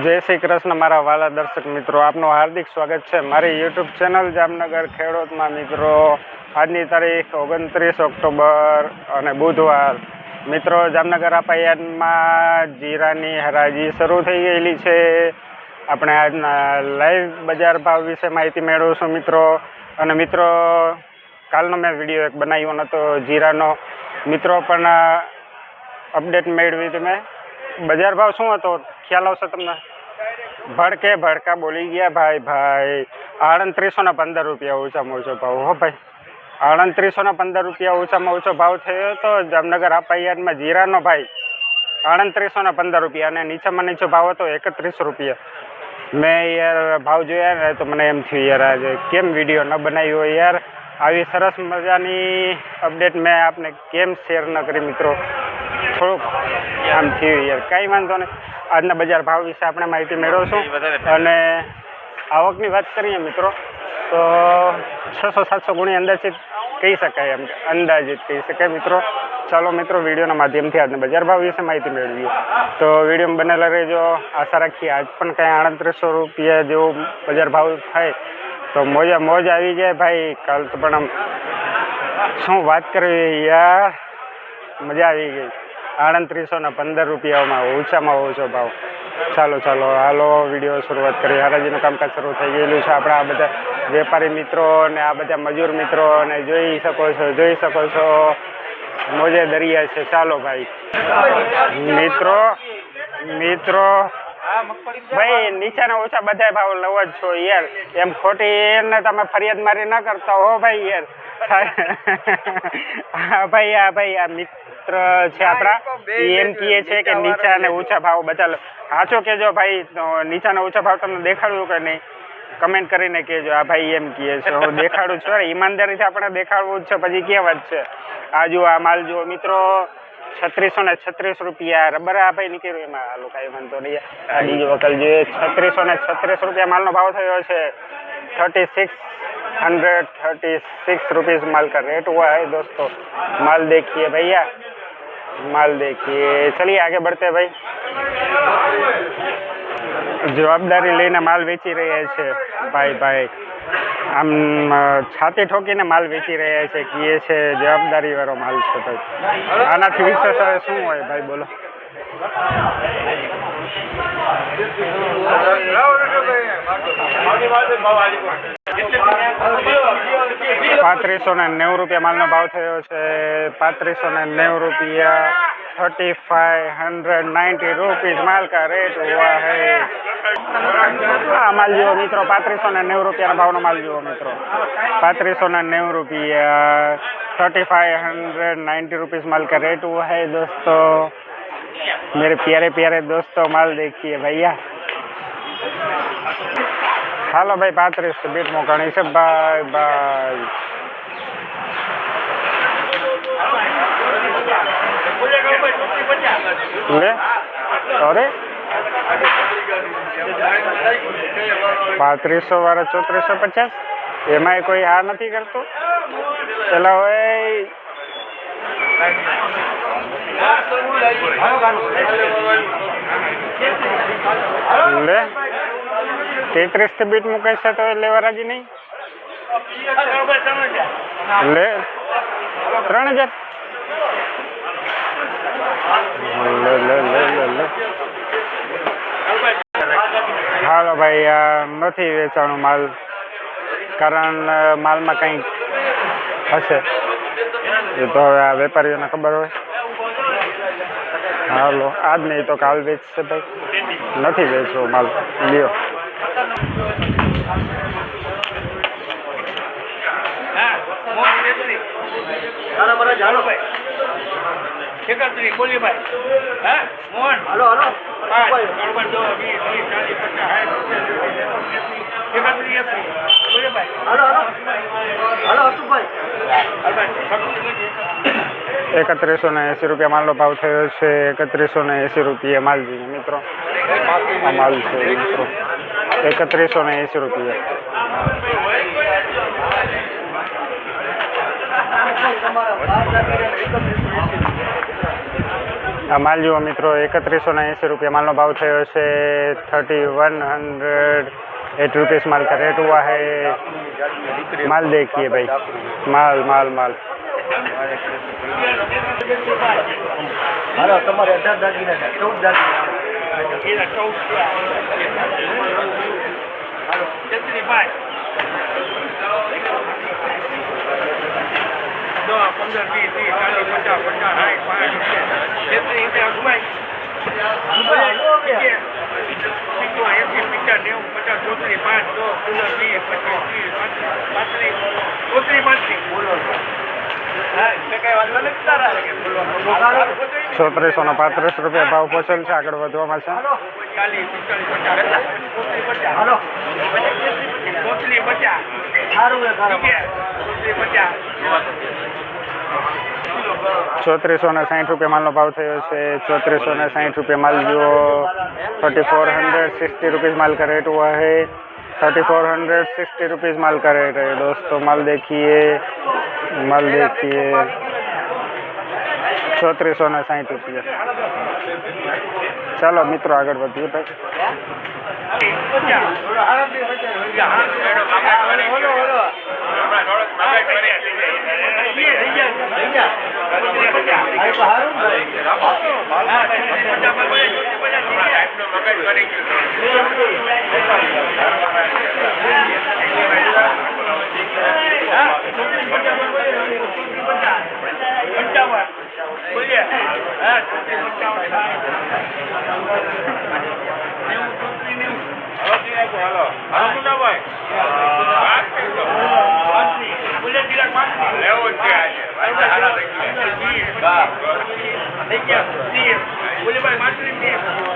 જય શ્રી કૃષ્ણ, મારા વાલા દર્શક મિત્રો. આપનું હાર્દિક સ્વાગત છે મારી યુટ્યુબ ચેનલ જામનગર ખેડૂતમાં મિત્રો. આજની તારીખ ઓગણત્રીસ ઓક્ટોબર અને બુધવાર. મિત્રો, જામનગર અપાયાનમાં જીરાની હરાજી શરૂ થઈ ગયેલી છે. આપણે આજના લાઈવ બજાર ભાવ વિશે માહિતી મેળવશું મિત્રો. અને મિત્રો, કાલનો મેં વીડિયો એક બનાવ્યો નહોતો જીરાનો. મિત્રો, પણ અપડેટ મેળવી હતી મેં બજાર ભાવ શું હતો? ખ્યાલ આવશે તમને ભડકે ભડકા બોલી ગયા ભાઈ ભાઈ આડત્રીસો ને પંદર રૂપિયા ઓછામાં ઓછો ભાવ હો ભાઈ આડત્રીસો ને પંદર રૂપિયા ઓછામાં ઓછો ભાવ થયો હતો જામનગર આપાયારમાં જીરાનો ભાઈ આડત્રીસો ને પંદર રૂપિયા અને નીચામાં નીચો ભાવ હતો એકત્રીસ રૂપિયા મેં યાર ભાવ જોયા ને તો મને એમ થયું યાર આજે કેમ વીડિયો ન બનાવ્યો યાર આવી સરસ મજાની અપડેટ મેં આપને કેમ શેર ન કરી મિત્રો થોડુંક આમ થયું યાર. કાંઈ વાંધો નહીં. આજના બજાર ભાવ વિશે આપણે માહિતી મેળવશું. અને આવકની વાત કરીએ મિત્રો તો છસો સાતસો ગુણી અંદાજિત કહી શકાય એમ અંદાજિત કહી શકાય મિત્રો. ચાલો મિત્રો વિડીયોના માધ્યમથી આજના બજાર ભાવ વિશે માહિતી મેળવીએ. તો વિડીયોમાં બનેલા રહેજો. આશા રાખીએ આજ પણ કાંઈ આડત્રીસો રૂપિયા જેવો બજાર ભાવ થાય. તો મોજા મોજ આવી જાય ભાઈ. કાલ તો પણ આમ શું વાત કરવી યાર? મજા આવી ગઈ. આડત્રીસો ને પંદર રૂપિયામાં ઓછામાં ઓછો ભાવ. ચાલો ચાલો, હાલો, વીડિયો શરૂઆત કરીએ. હરાજીનું કામકાજ શરૂ થઈ ગયેલું છે. આપણા આ બધા વેપારી મિત્રો ને આ બધા મજૂર મિત્રો ને જોઈ શકો છો, જોઈ શકો છો. મોજે દરિયા છે. ચાલો ભાઈ. મિત્રો મિત્રો. ભાઈ, નીચેના ઓછા બધા ભાવ લવ જ છો યાર. એમ ખોટી એને તમે ફરિયાદ મારી ના કરતા હો ભાઈ યાર. હા ભાઈ આ ભાઈ આ મિત્ર છે આપણા. એમ કહે છે કે નીચા અને ઊંચા ભાવ બધા સાચો કેજો ભાઈ નીચા ને ઊંચા ભાવ તમને દેખાડવું કે નહીં? કમેન્ટ કરીને કેજો આ ભાઈ એમ કહે છે. હું દેખાડું છું. ઈમાનદારીથી આપણે દેખાડવું જ છે. પછી કે વાત છે? આ જુઓ આ માલ જુઓ. મિત્રો છત્રીસો ને છત્રીસ રૂપિયા. રબર આ ભાઈ નીકળ્યું એમાં. હાલો કાંઈ વાંધો નહીં. આ બીજો વખત જોઈએ છત્રીસો ને છત્રીસ રૂપિયા માલનો ભાવ થયો છે. Thirty six hundred thirty six rupees माल का रेट हुआ है दोस्तों माल देखिए भैया माल देखिए चलिए आगे बढ़ते हैं भाई જવાબદારી લઈને માલ વેચી રહ્યા છે ભાઈ ભાઈ આમ અ, છાતી ઠોકીને માલ વેચી રહ્યા છે કે એ છે જવાબદારી વાળો માલ છે ભાઈ આનાથી વિશેષ હવે શું હોય ભાઈ બોલો પાંત્રીસો ને નેવું રૂપિયા માલનો ભાવ થયો છે પાંત્રીસો ને નેવું રૂપિયા thirty five hundred ninety rupees માલ કા રેટ હુઆ હૈ હા માલ જુઓ મિત્રો પાંત્રીસો ને નેવું રૂપિયાના ભાવનો માલ જુઓ મિત્રો પાંત્રીસો ને નેવું રૂપિયા thirty five hundred ninety rupees माल का रेट हुआ है दोस्तों मेरे प्यारे प्यारे दोस्तों माल देखिए भैया હાલો ભાઈ, પાંત્રીસ બીટ મોકાણી છે. ભાઈ ભાઈ લે અરે? પાંત્રીસો વાળા ચોત્રીસો પચાસ? એમાંય કોઈ આ નથી કરતું? પેલા હોય લે તેત્રીસથી બીટ મૂકે છે તો એ લેવા રાજી નહીં? લે. ત્રણ હજાર. લે લે લે લે હાલો ભાઈ, આ નથી વેચાણું માલ, કારણ માલમાં કંઈક હશે? એ તો હવે આ વેપારીઓને ખબર હોય. હાલો, આજ નહીં તો કાલ વેચશે ભાઈ. નથી વેચવો માલ લ્યો. હાલો હાલો હાલો. હસુભાઈ. એકત્રીસો ને એંસી રૂપિયા માલનો ભાવ થયો છે એકત્રીસો ને એંસી રૂપિયા માલ જોઈએ મિત્રો આ માલ છે મિત્રો એકત્રીસો ને એંસી રૂપિયા આ માલ જુઓ મિત્રો એકત્રીસો ને એંસી રૂપિયા માલનો ભાવ થયો છે thirty one hundred eight rupees माल का रेट हुआ है माल देखिए भाई माल माल माल હાલો તમારે અઢાર દાગીના ચૌદ દાગીના ચૌદ હાલો પંદર વીસ ત્રીસ ચાલીસ પચાસ સાઠ પાંચ પચાસ નેવું પચાસ ચોત્રીસ પાંચ દસ પંદર વીસ પચીસ ત્રીસ પાંત્રીસ ચોત્રીસ પાંત્રીસ. બોલો. હા કઈ વાંધો નથી તારા ચોત્રીસો ને પાંત્રીસ રૂપિયા ભાવ પહોંચેલ છે આગળ વધવામાં છે ચાલીસ પિસ્તાલીસ પચાસ ચોત્રીસ પચાસ હાલો ચોત્રીસ પચાસ સારું એ કરો ચોત્રીસ પચાસ ચોત્રીસો ને સાઠ રૂપિયા માલનો ભાવ થયો છે ચોત્રીસો ને સાઠ રૂપિયા माल जो thirty four hundred sixty rupees माल का रेट हुआ है thirty four hundred sixty rupees माल का रेट है दोस्तों माल देखिए માલ કે ચોત્રીસો ને સાહીઠ રૂપિયા. ચાલો મિત્રો આગળ વધીએ ભાઈ.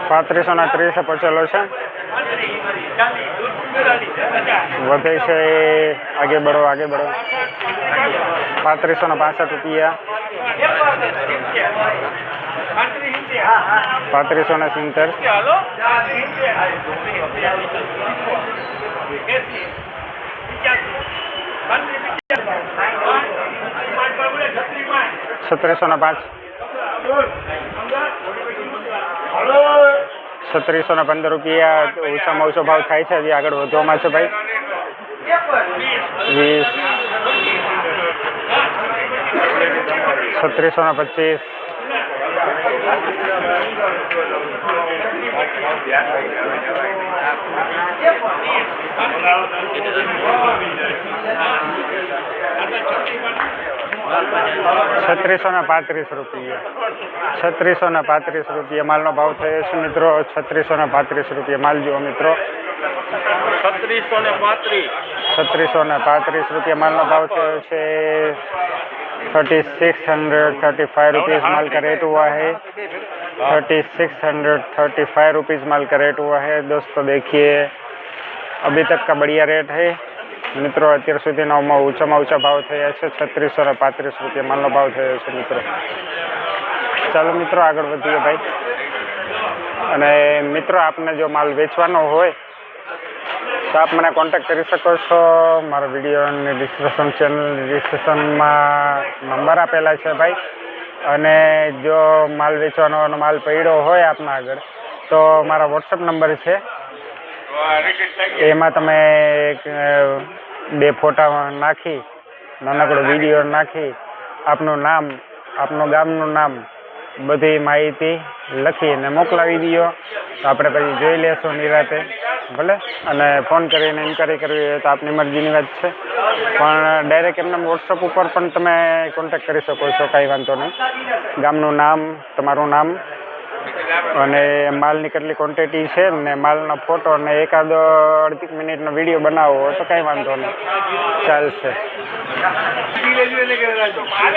પાંત્રીસો ના ત્રીસે પહોંચેલો છે. વધે છે આગે બઢો આગે બઢો. પાંત્રીસો ને પાસઠ રૂપિયા. પાંત્રીસો ને સિત્તેર. સત્તરસો ને પાંચ. સત્રીસો ને પંદર રૂપિયા ઓછામાં ઓછો ભાવ થાય છે. હજી આગળ વધવામાં છે ભાઈ. વીસ. છત્રીસો ને પચીસ. છત્રીસો ને પાંત્રીસ રૂપિયા છત્રીસો ને પાંત્રીસ રૂપિયા માલનો ભાવ થયો છે મિત્રો છત્રીસો ને પાંત્રીસ રૂપિયા માલ જુઓ મિત્રો છત્રીસો ને પાંત્રીસ છત્રીસો ને પાંત્રીસ રૂપિયા માલનો ભાવ થયો છે thirty six hundred thirty five rupees माल का रेट हुआ है thirty six hundred thirty five rupees माल का रेट हुआ है दोस्तों देखिए अभी तक का बढ़िया रेट है મિત્રો, અત્યાર સુધીના ઊંચામાં ઊંચા ભાવ થયા છે, છત્રીસો ને પાંત્રીસ રૂપિયા માલનો ભાવ થયો છે, મિત્રો. ચાલો મિત્રો, આગળ વધીએ ભાઈ. અને મિત્રો, આપને જો માલ વેચવાનો હોય, તો આપ મને કોન્ટેક્ટ કરી શકો છો. મારા વિડીયોની ડિસ્ક્રિપ્શન ચેનલ ડિસ્ક્રિપ્શનમાં નંબર આપેલા છે ભાઈ. અને જો માલ વેચવાનો માલ પડ્યો હોય આપના આગળ, તો મારા વોટ્સઅપ નંબર છે. એમાં તમે બે ફોટા નાખી, નાનકડો વીડિયો નાખી, આપનું નામ, આપનું ગામનું નામ, બધી માહિતી લખીને મોકલાવી દો તો આપણે પછી જોઈ લેશું નિરાતે, ભલે? અને ફોન કરીને ઇન્કવાયરી કરવી હોય તો આપની મરજીની વાત છે. પણ ડાયરેક્ટ એમને વોટ્સઅપ ઉપર પણ તમે કોન્ટેક્ટ કરી શકો છો, કાંઈ વાંધો નહીં. ગામનું નામ, તમારું નામ અને માલની કેટલી ક્વોન્ટિટી છે ને માલનો ફોટો અને એકાદો અડધી મિનિટનો વીડિયો બનાવવો તો કાંઈ વાંધો નહીં. ચાલશે. હાલો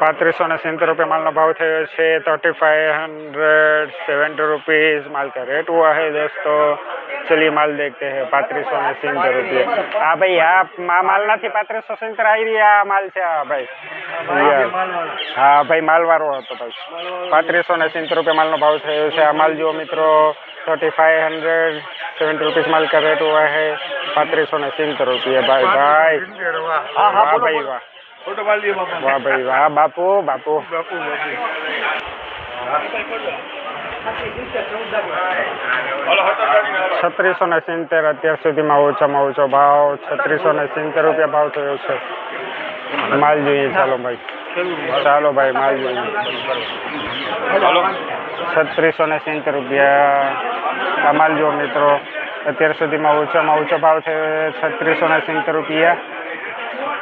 પાંત્રીસો ને સિત્તેર રૂપિયા માલનો ભાવ થયો છે. Thirty five hundred seventy rupees માલ का રેટ हुआ है दोस्तों ચલી માલ દેખતે હે પાંત્રીસો ને સિત્તેર રૂપિયા. હા ભાઈ હા માલ નથી પાંત્રીસો સિત્તેર આવી રહ્યા આ માલ છે હા ભાઈ. હા ભાઈ માલવાળો હતો ભાઈ. પાંત્રીસો ને સિત્તેર રૂપિયા માલનો ભાવ થયો છે. આ માલ જુઓ મિત્રો thirty five hundred seventy rupees માલ કા રેટ હુઆ હે? પાંત્રીસો ને સિત્તેર રૂપિયા. ભાઈ ભાઈ. વાહ ભાઈ વાહ. વાહ ભાઈ વાહ બાપુ બાપુ. બાપુ છત્રીસો ને સિત્તેર અત્યાર સુધીમાં ઓછામાં ઓછો ભાવ છત્રીસો ને સિત્તેર રૂપિયા ભાવ થયો છે. માલ જોઈએ ચાલો ભાઈ. ચાલો ભાઈ માલ જોઈએ. છત્રીસો ને સિત્તેર રૂપિયા. આ માલ જુઓ મિત્રો. અત્યાર સુધીમાં ઓછામાં ઓછો ભાવ છે છત્રીસો ને સિત્તેર રૂપિયા.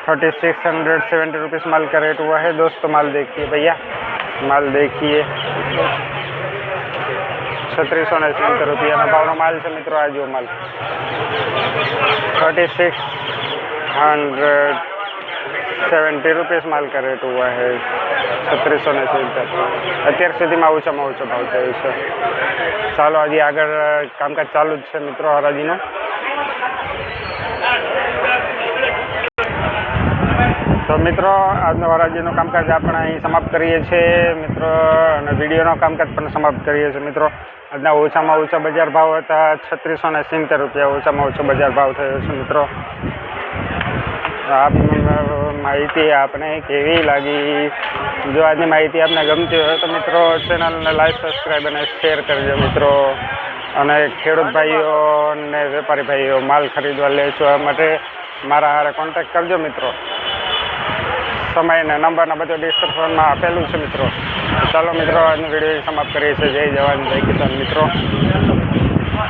Thirty six hundred seventy rupees માલ કા રેટ हुआ है દોસ્તો માલ દેખીએ ભૈયા. માલ દેખીએ. છત્રીસો ને સિત્તેર રૂપિયાનો ભાવનો માલ છે મિત્રો, આ માલ. Thirty six hundred seventy rupees માલ કરેટ હુઆ હે સત્રીસો ને સિત્તેર અત્યાર સુધીમાં ઓછામાં ઓછો ભાવ થયો છે ચાલો હજી આગળ કામકાજ ચાલુ જ છે મિત્રો હરાજીનો તો મિત્રો આજનો હરાજીનું કામકાજ આપણે અહીં સમાપ્ત કરીએ છીએ મિત્રો અને વિડીયોનો કામકાજ પણ સમાપ્ત કરીએ છીએ મિત્રો આજના ઓછામાં ઓછા બજાર ભાવ હતા છત્રીસો ને સિત્તેર રૂપિયા ઓછામાં ઓછો બજાર ભાવ થયો છે મિત્રો આપ માહિતી આપને કેવી લાગી? જો આજની માહિતી આપને ગમતી હોય તો મિત્રો ચેનલને લાઈક સબસ્ક્રાઈબ અને શેર કરજો મિત્રો. અને ખેડૂત ભાઈઓ અને વેપારી ભાઈઓ, માલ ખરીદવા લેવા માટે મારા હારે કોન્ટેક્ટ કરજો મિત્રો. સમય ને નંબર ને બધું ડિસ્ક્રિપ્શનમાં આપેલું છે મિત્રો. ચાલો મિત્રો, આજનો વીડિયો સમાપ્ત કરીએ છીએ. જય જવાન, જય કિસાન મિત્રો.